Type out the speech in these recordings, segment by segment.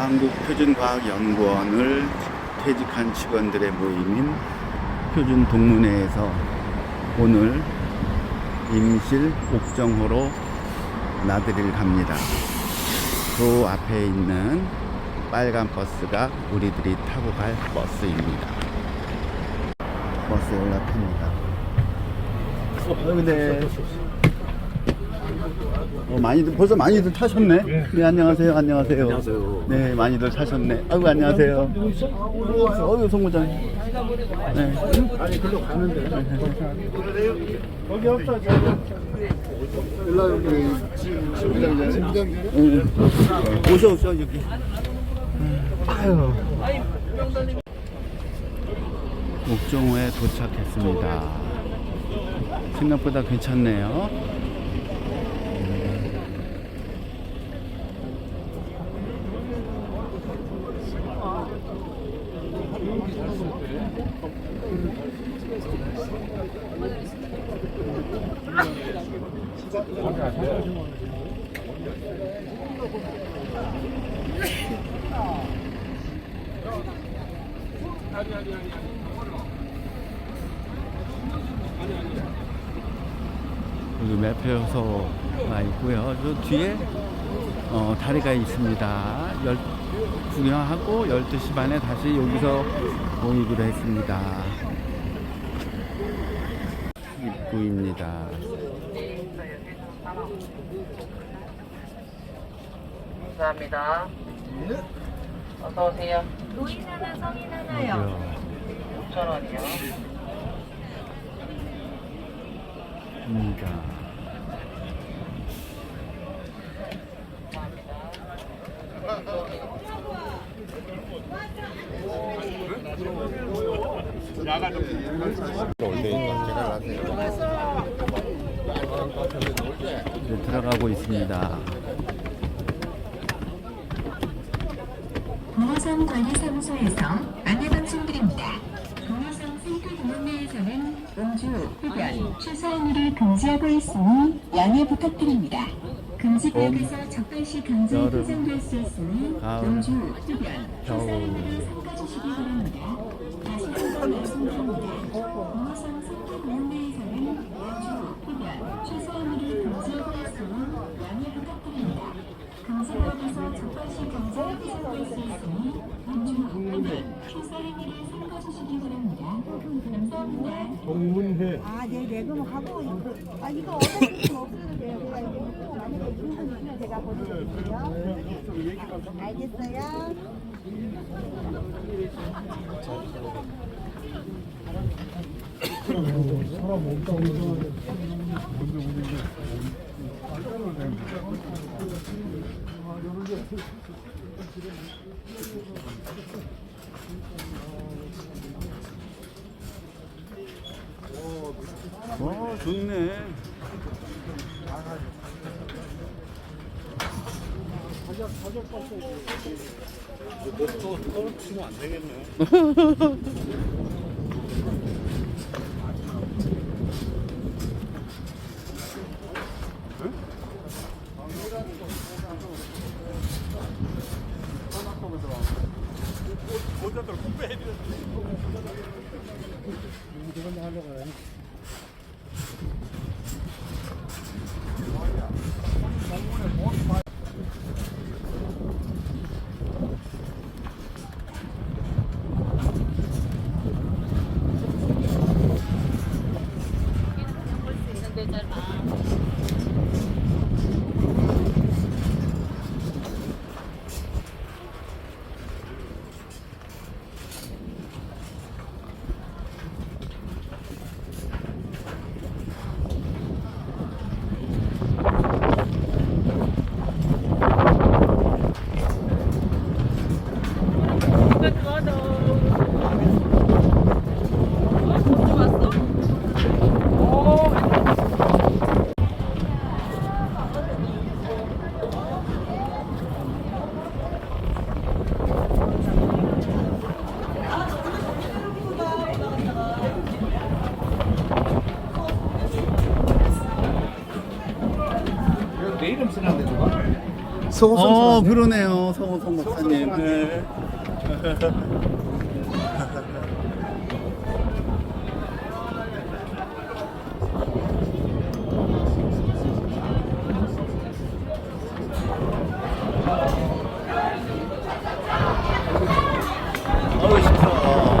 한국표준과학연구원을 퇴직한 직원들의 모임인 표준동문회에서 오늘 임실 옥정호로 나들이를 갑니다. 그 앞에 있는 빨간 버스가 우리들이 타고 갈 버스입니다. 버스에 올라탑니다. 어, 근데 어, 많이들 벌써 많이들 타셨네. 네 안녕하세요. 안녕하세요. 안녕하세요. 네 많이들 타셨네. 아이고 안녕하세요. 어유 송부장. 네. 아니 글로 가는데 거기 없어 일로 여기 응. 오셔 오셔 여기. 아유. 옥정호에 도착했습니다. 생각보다 괜찮네요. 여기 매표소가 있고요. 저 뒤에 어, 다리가 있습니다. 열, 구경하고 12시 반에 다시 여기서 모이기로 했습니다. 입구입니다. 감사합니다. 어서 오세요. 노인 하나, 성인 하나요. 여기요. 5천 원이요. 입니다. 이제 들어가고 있습니다. 동호성 관리사무소에서 안내방송 드립니다. 동호성 센터 공원 내에서는 음주, 흡연, 취사 행위를 금지하고 있으니 양해 부탁드립니다. 금지 구역에서 적발시 강제 여름, 퇴장될 수 있으니 음주, 흡연, 취사 겨울. 행위를 삼가주시기 바랍니다. 동문회 아, 네, 네. 그럼 하고, 아, 이거 어차피 좀 없어도 돼요. 만약에 제가 보내드릴게요. 알겠어요? 사람 없다고 해서 와, 좋네. 또 떨어뜨리면 안 되겠네 서호성 어, 그러네요. 서호성 목사님. 네. 어우, 시끄러워.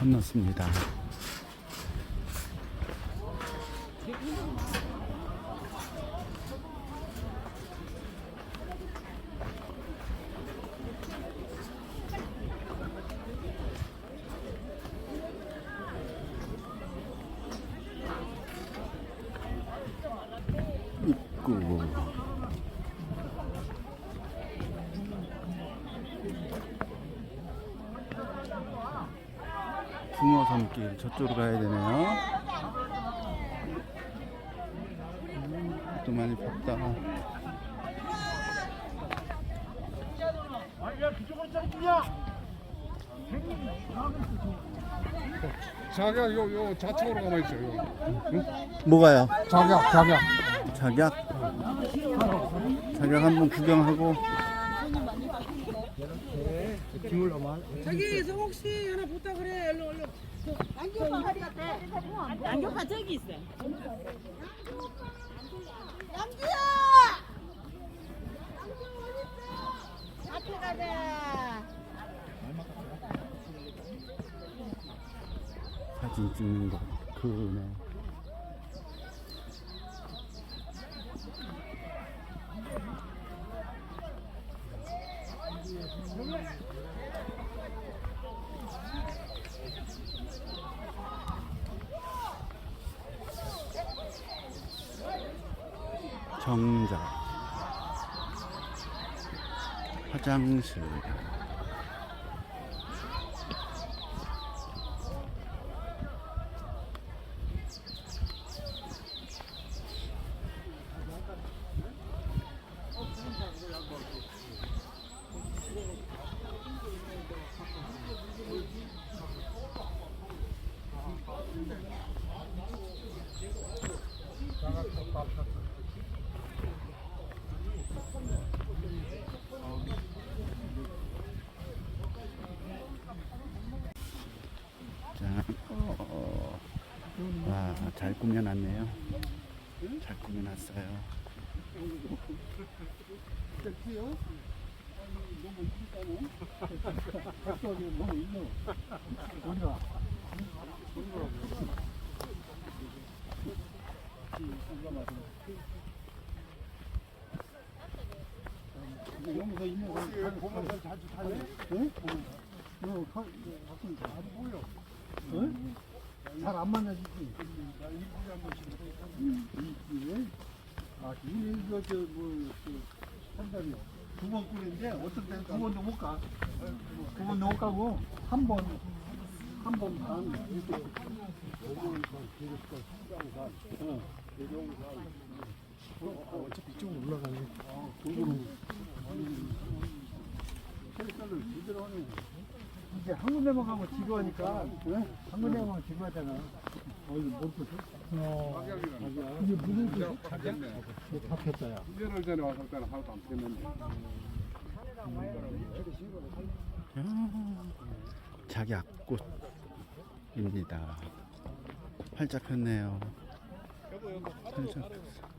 건넜습니다. 입구 붕어섬길 저쪽으로 가야 되네요. 음, 또 많이 덥다. 자기야 요, 요 좌측으로 가만 있어요 요. 뭐가요? 자기야 자기야 작약? 작약 한번 구경하고 저기 성옥 씨 하나 부탁을 해. 얼른 얼른. 양교파 저기 있어. 양주야! 앞에 가자. 사진 찍는 거 그네. 정자 화 와, 잘 꾸며놨네요. 잘 꾸며놨어요. 잘안 만나지지 아 이거 저뭐한 달이요 두번 꾸는데 어떤 때는 두 번도 못 가. 두 번도 못 가고 한 번, 한 번 반 이렇게. 어, 어차피 이쪽으로 올라가네. 아, 이제 한 군데만 가면 지루하니까 한 군데만 가면 지루하잖아. 어, 이거 뭘 뜻이? 어, 이게 무슨 뜻이? 이게 다 폈다 야. 1년을 전에 왔을 때는 하나도 안 폈는데 자기 앞꽃입니다. 활짝 폈네요. 활짝 폈어.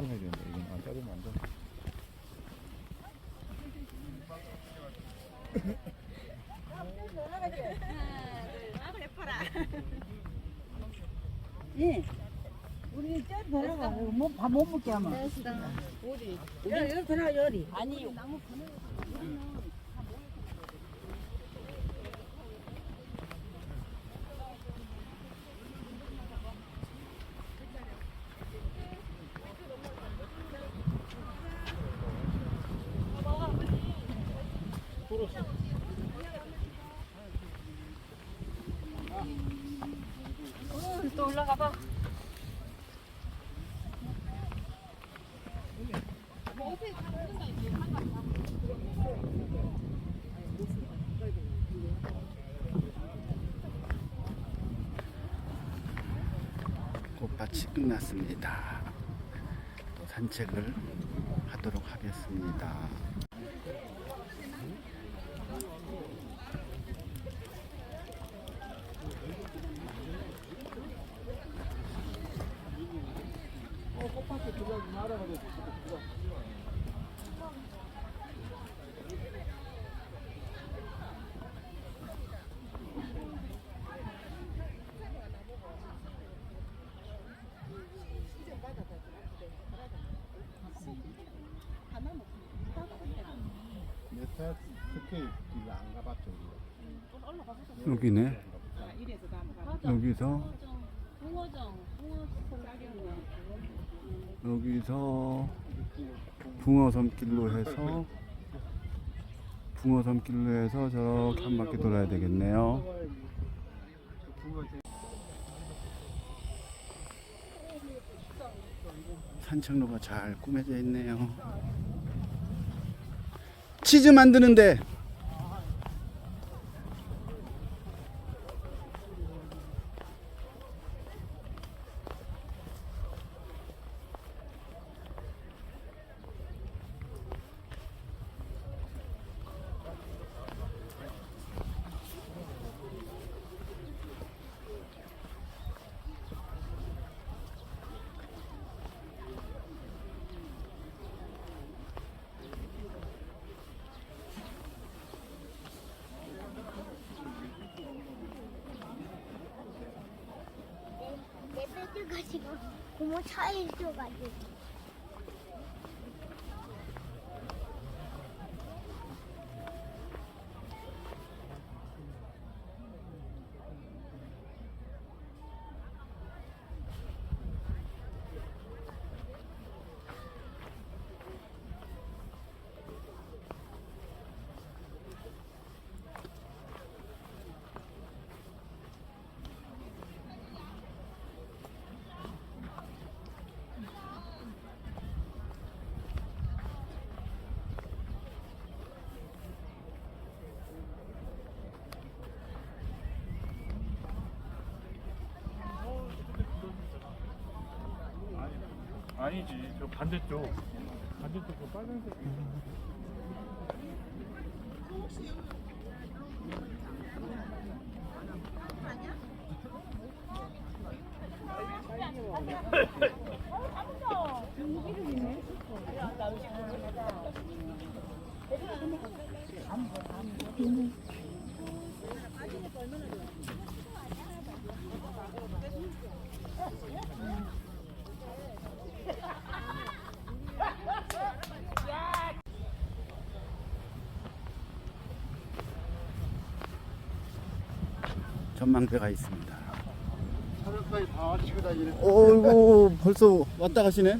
잘라야 되는데 이건 안 자르면 안 돼. 예. 우리 저 들어가 뭐밥못 먹게 하면. 어디? 여기 여기 들어가 여기. 아니 또 꽃밭이 끝났습니다. 또 산책을 하도록 하겠습니다. 여기네. 여기서 여기서 붕어섬길로 해서 붕어섬길로 해서 저렇게 한 바퀴 돌아야 되겠네요. 산책로가 잘 꾸며져 있네요. 치즈 만드는데 내 뺏겨가 지고 고모 차에 있어가지고 아니지, 저 반대쪽. 반대쪽 그 빨간색. 전망대가 있습니다. 어이구 벌써 왔다 가시네.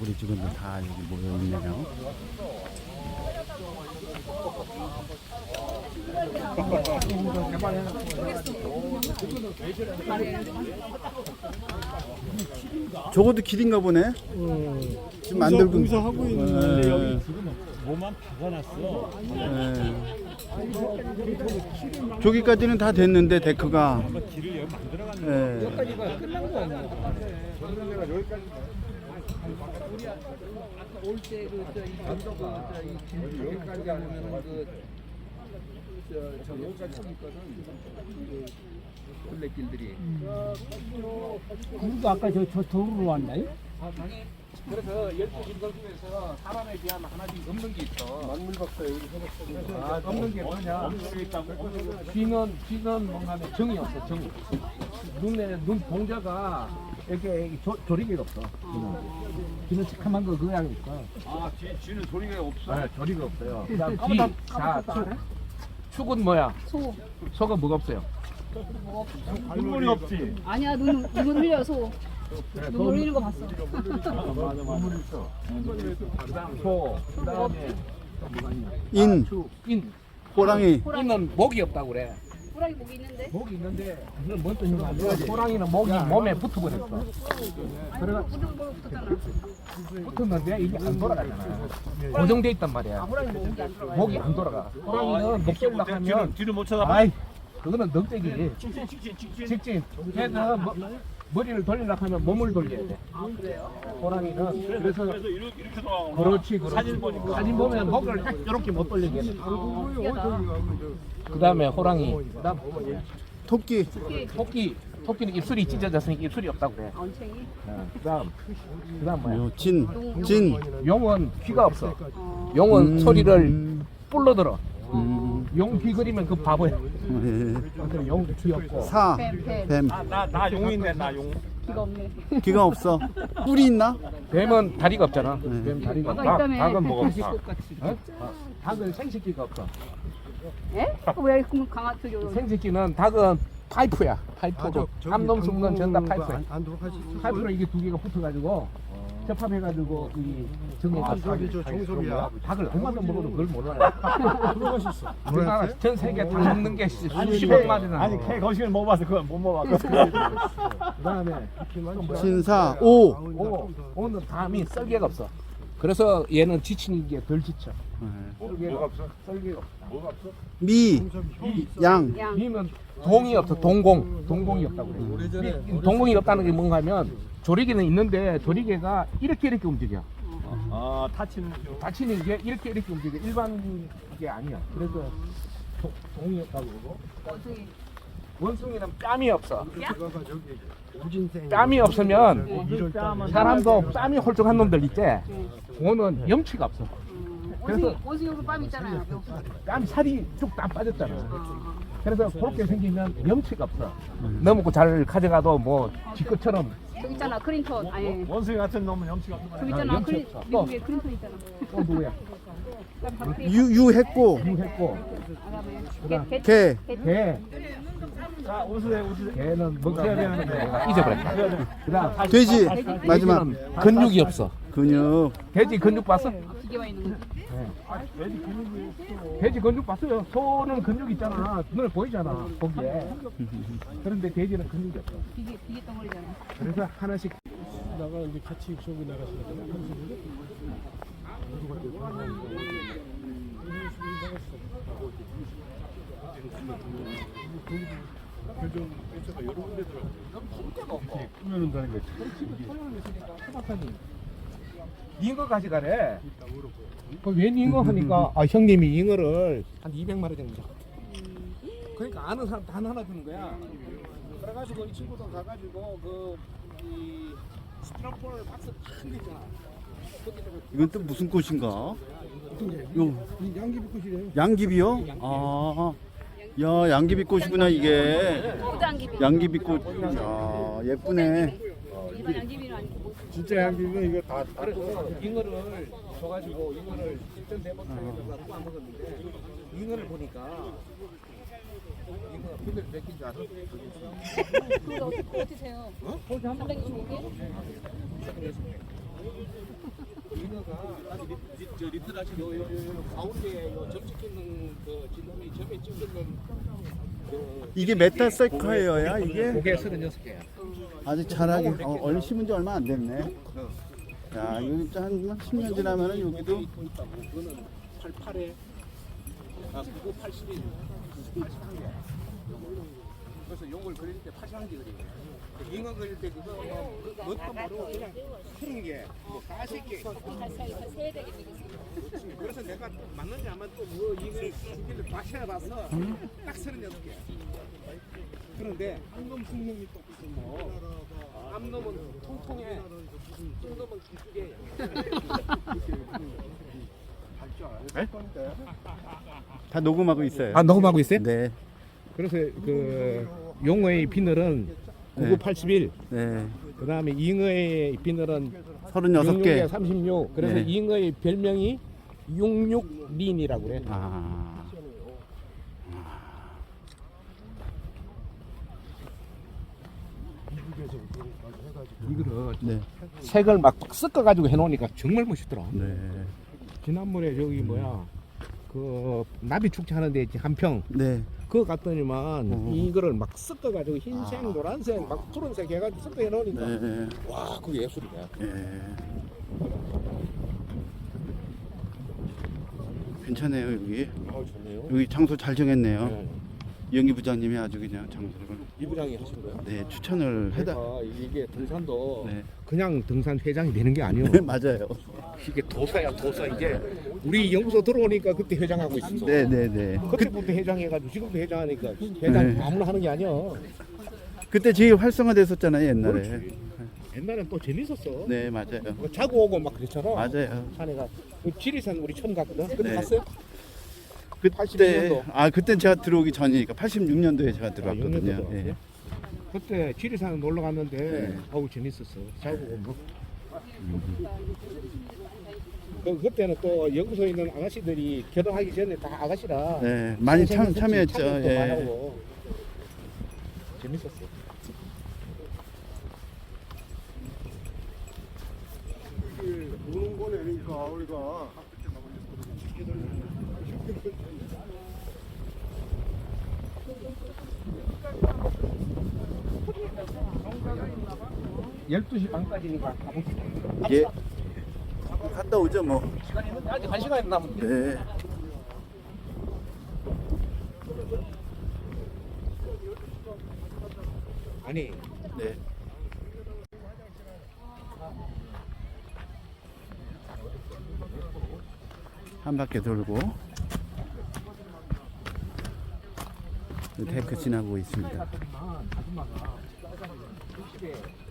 우리 직원들 다 여기 모여 있네요. 저것도 길인가 보네. 지금 만들고 공사 하고 있는데 네. 여기 지금 뭐만 박아놨어. 네. 저기까지는 다 됐는데 데크가. 길을 여기 만들어갔네. 네. 그리고 아까 저, 저 도로로 왔나요? 그래서 12길 중에서 사람에 비하면 하나씩 없는 게 있어. 만물 박사 여기 아, 없는 게 뭐냐? 귀는, 귀는 뭔가 정이 없어, 정이. 눈에, 눈 동자가 이렇게 조, 조리개가 없어. 귀는. 귀는 새카만 거 그거 하니까. 아, 귀, 귀는 조리개가 없어? 네, 조리가 없어요. 그 다음 귀, 자, 축. 축은 뭐야? 소. 소가 뭐가 없어요? 눈물이 없지. 아니야 눈 눈물 흘려 소. 눈물 흘리는 거 봤어. 그다음 소, 그다음에 또 뭐가 있냐? 인, 축, 인. 호랑이. 인은 목이 없다고 그래. 호랑이 목이 있는데. 목이 있는데 그건 뭔 뜻인가 안 돼야지. 호랑이는 목이 몸에 붙어버렸어. 그래가 무슨 거 붙었잖아. 붙었는데 이게 안 돌아가잖아. 고정돼 있단 말이야. 호랑이 목이 안 들어가. 목이 안 돌아가. 호랑이는 목 돌려 하면 뒤를 못 쳐다봐. 아이 그거는 넉대기. 직진. 걔는 뭐, 머리를 돌리려 하면 몸을 돌려야 돼. 호랑이는 그래서 그렇지 그렇지. 사진 보니까 사진 보면 목을 딱 이렇게 못 돌리게 돼. 그다음에 호랑이. 그다음 토끼. 토끼. 토끼는 입술이 찢어졌으니까 입술이 없다고 그래. 언챙이. 어, 그다음 그다음 뭐야? 요 진, 진. 용은 귀가 없어. 용은 소리를 불러들어. 음, 용귀 그리면 그 바보야. 예. 그래서 용도 귀 없고. 사, 뱀, 뱀. 뱀. 나, 나 용인데, 나 용. 귀가 없네. 귀가 없어. 뿔이 있나? 뱀은 다리가 없잖아. 뱀 다리가 없어. 있다며. 닭은 뭐가 없어? 어? 닭은 생식기가 없어. 에? 왜 그럼 강아 저기 생식기는 닭은 파이프야. 파이프고 암놈 숨는 전다 파이프야. 파이프로 이게 두 개가 붙어가지고 접합해가지고 이 정에가 닭이 저 정소리야. 닭을 얼마나 먹어도 그걸 못 알아. 들어가셨어. 우리나라 전 세계 닭 먹는 게 수십억 마리나. 아니, 걔 거시기를 먹어봐서 그건 못 먹어봤거든. 그다음에 신사, 오. 오 오는 담이 썰개가 없어. 그래서 얘는 지치는 게 덜 지쳐. 뭐가 없어? 썰개가 없어. 미, 양. 양. 미는 동이 없어. 동공. 동공이 없다고 그래. 미- 동공이 없다는 게 뭔가 하면 조리개는 있는데 조리개가 이렇게 이렇게 움직여. 아, 타치는. 다치는 게 이렇게 이렇게 움직여. 일반 게 아니야. 그래서 도- 동이 없다고 그러고. 원숭이. 원숭이는 뺨이 없어. 뺨이 없으면 사람도 뺨이 홀쭉한 놈들 있지. 그거는 염치가 없어. 그래서 여기 뺨 있잖아요. 여기. 뺨 살이 쭉 다 빠졌잖아. 그래서 그렇게 생기면 염치가 없어. 너무 잘 가져가도 뭐 지껏처럼 저기 있잖아 클린턴. 아니 원숭이 같은 놈은 염치가 없는 저기 거야. 있잖아 염치 없어. 또. 미국에 클린턴 있잖아. 또 누구야? 유, 유 했고. 유했고 그다음에 개, 개. 자, 웃으세요, 웃으세요. 개는 뭐가 되는데 내가 잊어버렸다. 그다음 돼지. 마지막. 근육이 없어. 근육. 돼지 근육 봤어? 기계만 있는 거. 돼지 근육 봤어요. 소는 근육 있잖아. 눈에 보이잖아. 거기에. 그런데 돼지는 근육이 없어. 기계 기계 덩어리잖아. 그래서 하나씩 나가는데 같이 저기 나가시는 거야? 잉어 가져가래. 그왜 잉어 하니까 아 형님이 잉어를 한 200마리 정도. 그러니까 아는 사람 단 하나 주는 거야. 그래가지고 이 친구도 가가지고 그이 스트라폴 박스 큰거 있잖아. 이건 또 무슨 꽃인가? 요 양귀비 꽃이래요. 양귀비요? 아, 야 양귀비 꽃이구나 이게. 양귀비 꽃. 야 예쁘네. 일반 양기비는 아니고. 진짜 양귀비는 이거 다 그래서 잉어를 줘가지고 잉어를 일전 대박상에다가 구워먹었는데 잉어를 보니까 잉어 근데 몇개인 줄 알아? 그거 어떻게 어떻게 세요? 어? 325개? 잉어가 아주 리, 리, 저 리틀하시 요, 요, 요, 요 가운데 요 점찍 있는 그 지놈이 점에 찍는 그 이게 메타세카이어야 이게? 고개 36개야 아직 자라기 어, 얼 심은 지 얼마 안 됐네. 야 여기 한 10년 지나면은 여기도 또 있다고 그거는 88에 아 그거 81 81개 그래서 용을 그릴 때 81개 그리고 그 잉어 그릴 때 그거 뭐 그- 뭣도 모르고 그냥 푸는 게뭐 까실 게. 그래서 내가 맞는지 안 맞는지 뭐 잉어 주기를 해봐서 딱 36개. 그런데 한놈 숭놈이 또 뭐 암 놈은 통통해 뚱놈은 길게 다 녹음하고 있어요. 아 녹음하고 있어요? 네, 그래서 그 용어의 비늘은 9981 네. 그 다음에 잉어의 비늘은 36개. 36 그래서 네. 잉어의 별명이 66린이라고 그래 아. 이거를 네. 색을 막 섞어가지고 해놓으니까 정말 멋있더라 네. 지난번에 저기 뭐야 그 나비 축제 하는데 있지 한평 네. 그거 갔더니만 어. 이거를 막 섞어가지고 흰색 아. 노란색 막 푸른색 해가지고 섞어 해놓으니까 네. 와 그게 예술이야 예. 괜찮네요 여기. 아 좋네요 여기 장소 잘 정했네요. 네. 이영기 부장님이 아주 그냥 장소를 이 부장이 하신 거야? 네 추천을 해다. 그러니까 이게 등산도 네. 그냥 등산 회장이 되는 게 아니오. 네 맞아요. 이게 도사야 도사 이제 우리 연구소 들어오니까 그때 회장하고 있었어. 네네네. 그때부터 회장해가지고 지금도 회장하니까 회장 네. 아무나 하는 게 아니야. 그때 제일 활성화됐었잖아요 옛날에. 옛날엔 또 재밌었어. 네 맞아요. 뭐 자고 오고 막 그랬잖아. 맞아요. 산에 가 그 지리산 우리 천 갔거든. 그때 네. 갔어요? 그때 82년도. 아 그때 제가 들어오기 전이니까 86년도에 제가 들어왔거든요. 육년도도. 예. 그때 지리산 놀러 갔는데 네. 어우 재밌었어. 자고 뭐. 그 그때는 또 연구소에 있는 아가씨들이 결혼하기 전에 다 아가씨라 네 많이 참 선생님 참여했죠. 참여도 많이 예. 하고. 재밌었어. 노는 거네 그러니까 우리가. 열두 시 반까지니까 가보자. 이게 갔다 오죠 뭐. 시간이 있는데 아직 한 시간이 남았는데. 네. 아니 네. 한 바퀴 돌고 데크 지나고 있습니다. 아줌마가 60에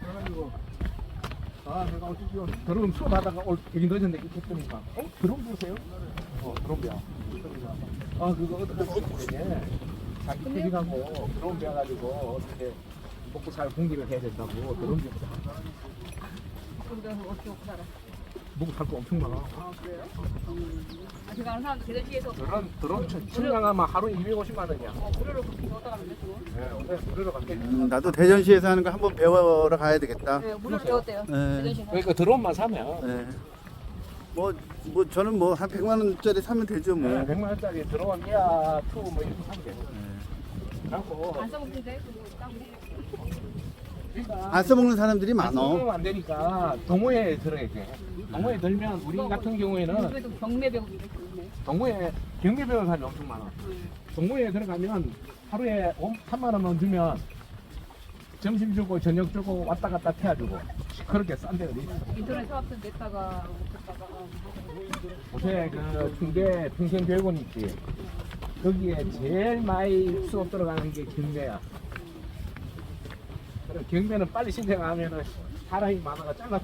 그래가지고 아 내가 드럼 수업하다가 올 여기 늦었는데 이렇게 했더니까 어? 드럼 보세요? 어 드럼이야 아 그거 어떻게 되냐 자기 가고 드럼 배워가지고 어떻게 먹고 살 공기를 해야 된다고 드럼 배우자 근데 어떻게 살아? 먹고 살거 엄청 많아 아, 제가 아는 사람도 대전시에서 드럼 드럼 청량하면 하루에 250만 원이야 무료로 넣었다 가면 되죠. 네, 오늘 그러러 갈게 음, 나도 대전시에서 하는 거 한번 배워러 가야 되겠다. 네, 무료로 배웠대요. 네. 대전시에서. 그러니까 드럼만 사면 네. 뭐, 뭐 저는 뭐 한 100만 원짜리 사면 되죠 뭐. 네, 100만 원짜리 드럼 이야 투뭐 이렇게 사면 돼 그래갖고 안 써먹는데? 그거 따고. 그러니까 안 써먹는 사람들이 안 많어. 쓰면 안 되니까 동호회에 들어야 돼 동호회 들면 우리 같은 경우에는 그래도 경매 배우기 때문에. 동호회 경비 배우는 사람이 엄청 많아. 동호회에 들어가면 하루에 3만 원만 주면 점심 주고 저녁 주고 왔다 갔다 태워주고 그렇게 싼 데가 어디 있어? 인터넷 사업들 냈다가 못했다가 요새 그 충대 평생교육원 있지. 거기에 제일 많이 수업 들어가는 게 경매야. 경매는 빨리 신청하면은 사람이 많아가 잘라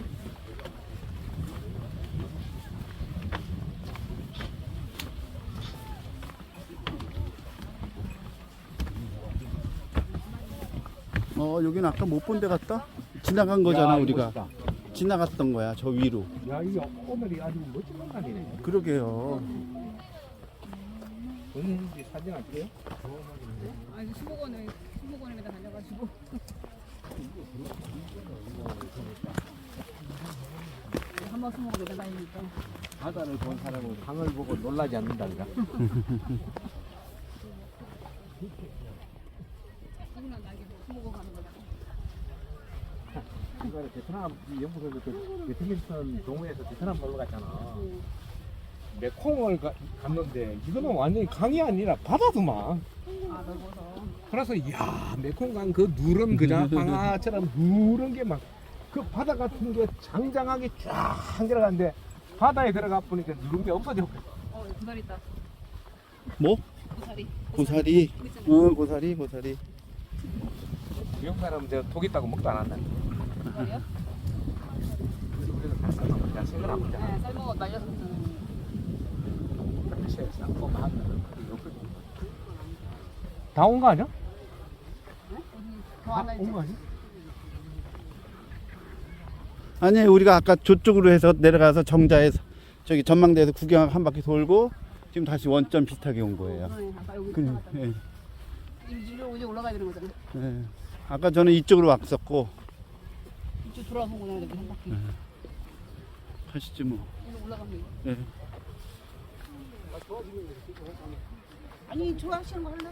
어 여기는 아까 못 본 데 같다? 지나간 거잖아 야, 우리가. 멋있다. 지나갔던 거야 저 위로. 야 이게 오늘이 아주 멋진 공간이네. 그러게요. 언제 사진 안 찍어요? 아니 수목원에 수목원에 맨날 다녀가지고. 한번 수목원 매달 다니니까. 바다를 본 사람은 강을 보고 놀라지 않는다니까 누구나 나게 수목원 가는 거잖아 이번에 베트남 이 연구소에서 그 배트민턴 동호회에서 베트남 놀러 갔잖아. 메콩을 가, 갔는데 이거는 완전히 강이 아니라 바다더만. 아 넓어서 그래서 이야 메콩강 그 누런 그자 방아처럼 누런 게 막 그 바다 같은 게 장장하게 쫙 들어갔는데 바다에 들어가 보니까 누른 게 없어져. 어 구다리 있다 뭐? 구다리 고사리 어 고사리 고사리 미국 사람 저 독 있다고 먹도 안 한다. 구다리요? 그래서 다 삶아 먹자. 생각 안 먹자. 네 말려서. 다온 거 아니야? 다 온 거 아니야? 아니 우리가 아까 저쪽으로 해서 내려가서 정자에서 저기 전망대에서 구경 한 바퀴 돌고 지금 다시 원점 비슷하게 온 거예요 네, 아까 여기 그래, 올라갔다 예, 이리로 이제 올라가야 되는 거잖아 예. 아까 저는 이쪽으로 왔었고 이쪽 돌아서 그냥 이렇게 한 바퀴 가시지 뭐. 이리로 올라가면 돼. 예. 아니 좋아하시는 거 할래?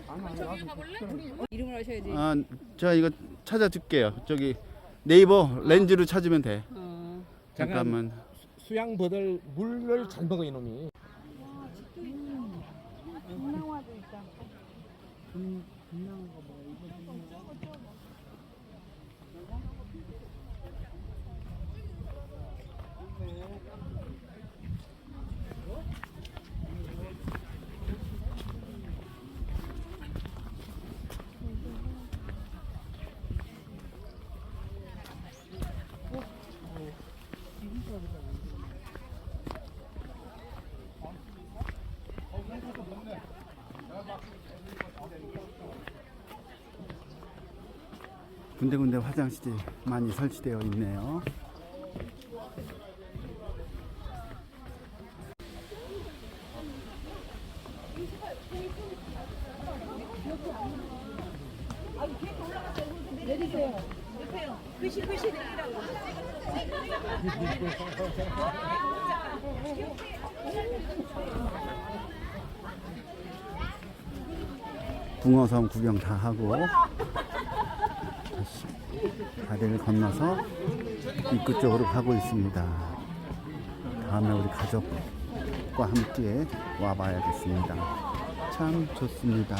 이름을 하셔야지. 아, 제가 이거 찾아 줄게요. 저기 네이버 렌즈로 찾으면 돼. 어. 잠깐만. 수양 버들 물을 잘 먹어 이놈이. 동 군데군데 화장실이 많이 설치되어 있네요. 붕어섬 구경 다 하고 다리를 건너서 입구 쪽으로 가고 있습니다. 다음에 우리 가족과 함께 와봐야겠습니다. 참 좋습니다.